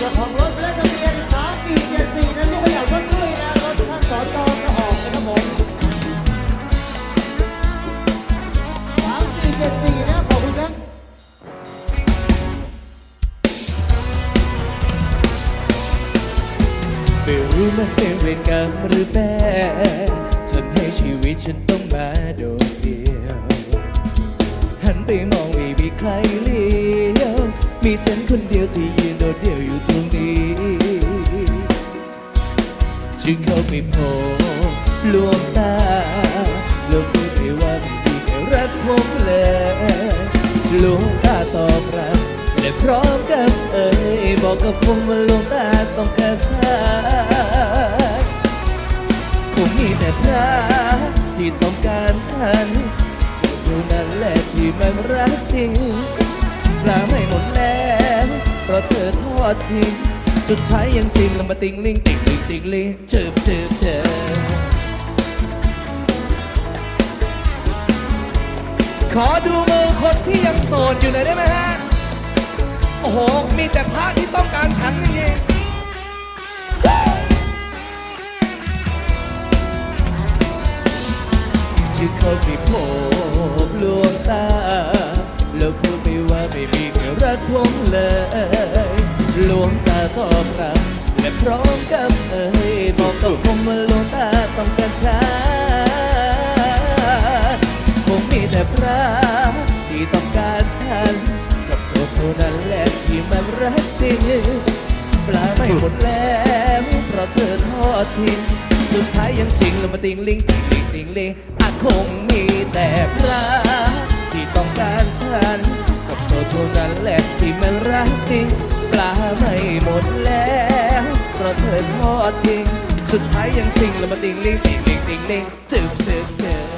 จ้าของรถและทะเบียน3 4 7 4นะทุกคนอยากรถด้วยนะรถท่านสอนตอก็ออกนะครับผม3 4 7 4นะขอบคุณครับไม่รู้มันเป็นเวรกรรมหรือแปรทำให้ชีวิตฉันต้องมาโดดเดี่ยว หันไปมองไม่มีใครเลี้ยว มีฉันคนเดียวที่ยืน จึงเข้าไปโผล่ลวงตาแล้วพูดไปว่าไม่มีใครรักผมเลยลวงตาตอบรับและพร้อมกับเอ่ยบอกกับผมว่าลวงตาต้องการฉันคงมีแต่พระที่ต้องการฉันเจ้าเท่านั้นแหละที่มันรักจริงปลาไม่หมดแล้วเพราะเธอทอดทิ้ง สุดท้ายยังสิ้นลงมาติงลิงติงลิงติงลิงเจิบเจิบเจิบขอดูมือคนที่ยังโสดอยู่หน่อยได้ไหมฮะ โอ้โห มีแต่พระที่ต้องการฉันจริงๆจึงเขาไปพบลวงตา แล้วพูดไปว่าไม่มีใครรักผมเลย วงตาตอบรับและพร้อมกับเอ่ยบอกกับผมว่าลงตาต้องการฉันคงมีแต่พระที่ต้องการฉันกับเธอเท่านั้นแหละที่มันรักจริงปลาไม่หมดแล้วเพราะเธอทอดทิ้งสุดท้ายยังสิงลงมาติงลิงติงลิงติงลิงอาคงมีแต่พระที่ต้องการฉันกับเธอเท่านั้นแหละที่มันรักจริง ดแล้วเพราะเธอทอดทิ้ง สุดท้ายยังสิงละมาติงลิงติงลิงติงลิงจึบจึบจึบ